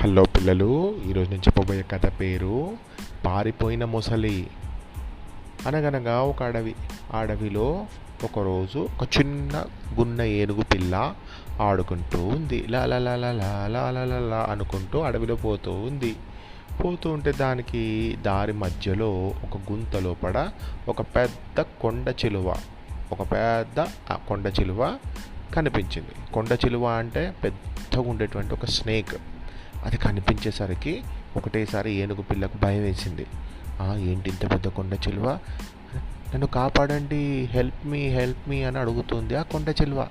Hello పిల్లలు ఈరోజు నేను చెప్పబోయే కథ పేరు పారిపోయిన ముసలి. అనగనగా ఒక అడవి. అడవిలో ఒకరోజు ఒక చిన్న గున్న ఏనుగు పిల్ల ఆడుకుంటూ ఉంది. లాలాలాలాలాలాలా అనుకుంటూ అడవిలో పోతూ ఉంది. పోతూ ఉంటే దానికి దారి మధ్యలో ఒక గుంత లోపల ఒక పెద్ద కొండ చిలువ ఒక పెద్ద కొండ చిలువ కనిపించింది. కొండ చిలువ అంటే పెద్దగా ఉండేటువంటి ఒక స్నేక్. అది కనిపించేసరికి ఒకటేసారి ఏనుగు పిల్లకు భయం వేసింది. "ఆ, ఏంటి ఇంత పెద్ద కొండ చిలువ? నన్ను కాపాడండి హెల్ప్ మీ హెల్ప్ మీ అని అడుగుతుంది ఆ కొండ చిలువ.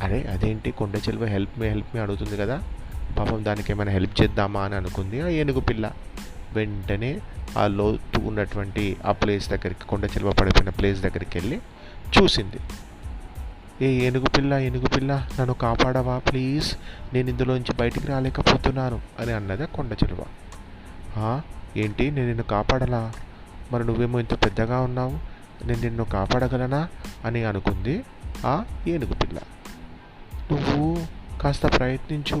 అరే అదేంటి? కొండ చిలువ హెల్ప్ మీ హెల్ప్ మీ అడుగుతుంది కదా? పాపం దానికి ఏమైనా హెల్ప్ చేద్దామా అని అనుకుంది ఆ ఏనుగు పిల్ల. వెంటనే ఆ లోతు ఉన్నటువంటి ఆ ప్లేస్ దగ్గరికి కొండ చిలువ పడిపోయిన ప్లేస్ దగ్గరికి వెళ్ళి చూసింది. ఏ ఏనుగు పిల్ల ఏనుగు పిల్ల నన్ను కాపాడవా ప్లీజ్? నేను ఇందులోంచి బయటికి రాలేకపోతున్నాను అని అన్నదే కొండ చిలువ. ఏంటి? నేను నిన్ను కాపాడలా? మరి నువ్వేమో ఇంత పెద్దగా ఉన్నావు. నేను నిన్ను కాపాడగలనా? అని అనుకుంది ఆ ఏనుగు పిల్ల. నువ్వు కాస్త ప్రయత్నించు.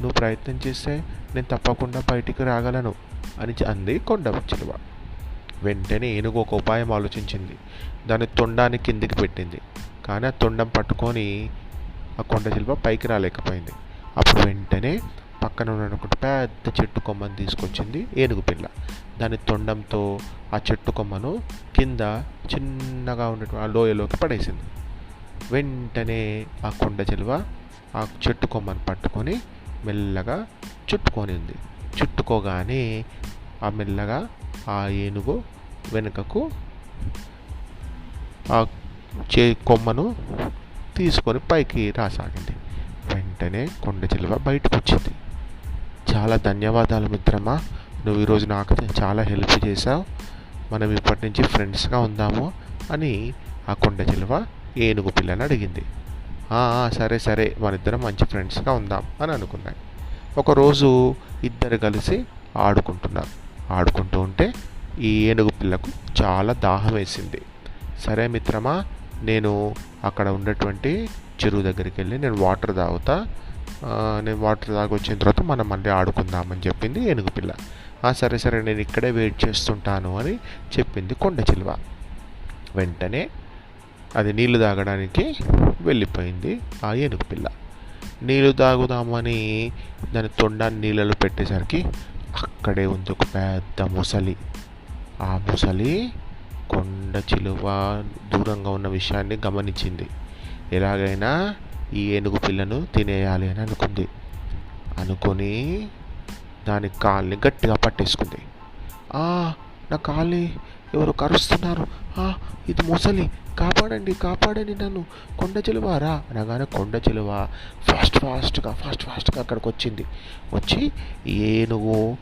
నువ్వు ప్రయత్నం చేస్తే నేను తప్పకుండా బయటికి రాగలను అని అంది కొండ చిలువ. వెంటనే ఏనుగు ఒక ఉపాయం ఆలోచించింది. దాని తొండాన్ని కిందికి పెట్టింది. కానీ ఆ తొండం పట్టుకొని ఆ కొండ శిల్ప పైకి రాలేకపోయింది. అప్పుడు వెంటనే పక్కన ఉన్న ఒక పెద్ద చెట్టు కొమ్మను తీసుకొచ్చింది ఏనుగు పిల్ల. దాని తొండంతో ఆ చెట్టు కొమ్మను కింద చిన్నగా ఉన్నటువంటి ఆ లోయలోకి పడేసింది. వెంటనే ఆ కొండ చిలువ ఆ చెట్టు కొమ్మను పట్టుకొని మెల్లగా చుట్టుకొని ఉంది. చుట్టుకోగానే ఆ మెల్లగా ఆ ఏనుగు వెనుకకు ఆ చే కొమ్మను తీసుకొని పైకి రాసాగింది వెంటనే కొండ చిలువ బయటకు వచ్చింది చాలా ధన్యవాదాలు మిత్రమా. నువ్వు ఈరోజు నాకు చాలా హెల్ప్ చేశావు. మనం ఇప్పటి నుంచి ఫ్రెండ్స్గా ఉందాము అని ఆ కొండ చిలువ ఏనుగు పిల్లని అడిగింది. సరే సరే మనిద్దరం మంచి ఫ్రెండ్స్గా ఉందాం అని అనుకున్నాయి. ఒకరోజు ఇద్దరు కలిసి ఆడుకుంటున్నారు ఆడుకుంటూ ఉంటే ఈ ఏనుగు పిల్లకు చాలా దాహం వేసింది. సరే మిత్రమా నేను అక్కడ ఉన్నటువంటి చెరువు దగ్గరికి వెళ్ళి నేను వాటర్ తాగుతా నేను వాటర్ తాగి వచ్చిన తర్వాత మనం మళ్ళీ ఆడుకుందామని చెప్పింది ఏనుగు పిల్ల. సరే సరే నేను ఇక్కడే వెయిట్ చేస్తుంటాను అని చెప్పింది కొండ చిలువ. వెంటనే అది నీళ్ళు తాగడానికి వెళ్ళిపోయింది ఆ ఏనుగు పిల్ల. నీళ్ళు తాగుదామని దాని తొండాన్ని నీళ్ళలో పెట్టేసరికి అక్కడే ఉంది ఒక పెద్ద ముసలి. ఆ ముసలి కొండ చిలువ దూరంగా ఉన్న విషయాన్ని గమనించింది. ఎలాగైనా ఈ ఏనుగు పిల్లను తినేయాలి అని అనుకుంది. అనుకొని దాని కాల్ని గట్టిగా పట్టేసుకుంది. "ఆ, నా కాల్ని ఎవరు కరుస్తున్నారు? ఆ, ఇది ముసలి. కాపాడండి కాపాడండి నన్ను. కొండ చిలువారా అనగానే కొండ చిలువ ఫాస్ట్ ఫాస్ట్గా ఫాస్ట్ ఫాస్ట్గా అక్కడికి వచ్చింది. వచ్చి ఏనుగు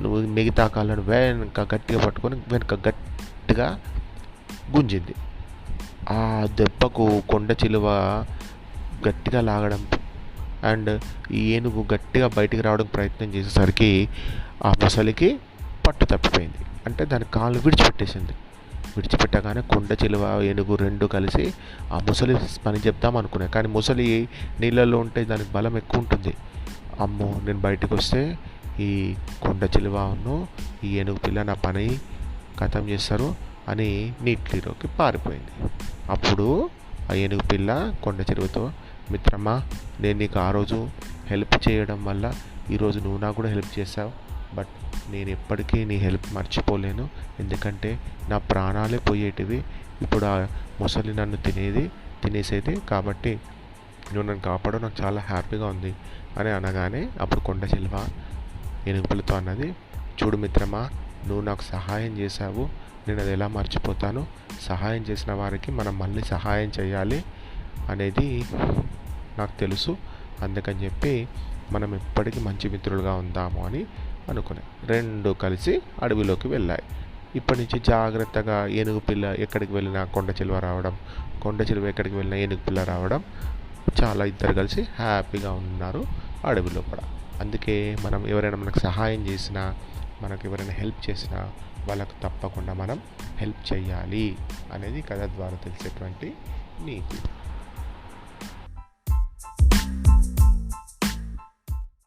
నువ్వు మిగతా కాళ్ళను వెనక గట్టిగా పట్టుకొని వెనక గట్టి గట్టిగా గుంజింది. ఆ దెబ్బకు కొండ చిలువ గట్టిగా లాగడం అండ్ ఈ ఏనుగు గట్టిగా బయటికి రావడానికి ప్రయత్నం చేసేసరికి ఆ ముసలికి పట్టు తప్పిపోయింది. అంటే దాని కాళ్ళు విడిచిపెట్టేసింది. విడిచిపెట్టగానే కొండ చిలువ ఏనుగు రెండు కలిసి ఆ ముసలి పని చెప్దాం అనుకున్నాయి. కానీ ముసలి నీళ్ళల్లో ఉంటే దానికి బలం ఎక్కువ ఉంటుంది. అమ్మో నేను బయటకు వస్తే ఈ కొండ చిలువను ఈ ఏనుగు పిల్ల నా పని ఖతం చేస్తారు అని నీటిలోకి పారిపోయింది. అప్పుడు ఆ ఏనుగు పిల్ల కొండ చెరువుతో మిత్రమా నేను నీకు ఆ రోజు హెల్ప్ చేయడం వల్ల ఈరోజు నువ్వు నాకు కూడా హెల్ప్ చేసావు బట్ నేను ఎప్పటికీ నీ హెల్ప్ మర్చిపోలేను. ఎందుకంటే నా ప్రాణాలే పోయేటివి. ఇప్పుడు ఆ ముసలి నన్ను తినేది తినేసేది. కాబట్టి నువ్వు నన్ను కాపాడడం నాకు చాలా హ్యాపీగా ఉంది అని అనగానే అప్పుడు కొండ చిలువ ఏనుగులతో అన్నది చూడు మిత్రమా నువ్వు నాకు సహాయం చేశావు నేను అది ఎలా మర్చిపోతాను? సహాయం చేసిన వారికి మనం మళ్ళీ సహాయం చేయాలి అనేది నాకు తెలుసు. అందుకని చెప్పి మనం ఎప్పటికీ మంచి మిత్రులుగా ఉందాము అని అనుకున్నాయి రెండు కలిసి అడవిలోకి వెళ్ళాయి. ఇప్పటి నుంచి జాగ్రత్తగా ఏనుగు పిల్ల ఎక్కడికి వెళ్ళినా కొండ చిలువ రావడం కొండ చిలువ ఎక్కడికి వెళ్ళినా ఏనుగు పిల్ల రావడం చాలా ఇద్దరు కలిసి హ్యాపీగా ఉన్నారు అడవిలో కూడా. అందుకే మనం ఎవరైనా మనకు సహాయం చేసినా మనకు ఎవరైనా హెల్ప్ చేసినా వాళ్ళకు తప్పకుండా మనం హెల్ప్ చేయాలి అనేది కథ ద్వారా తెలిసేటువంటి నీతి.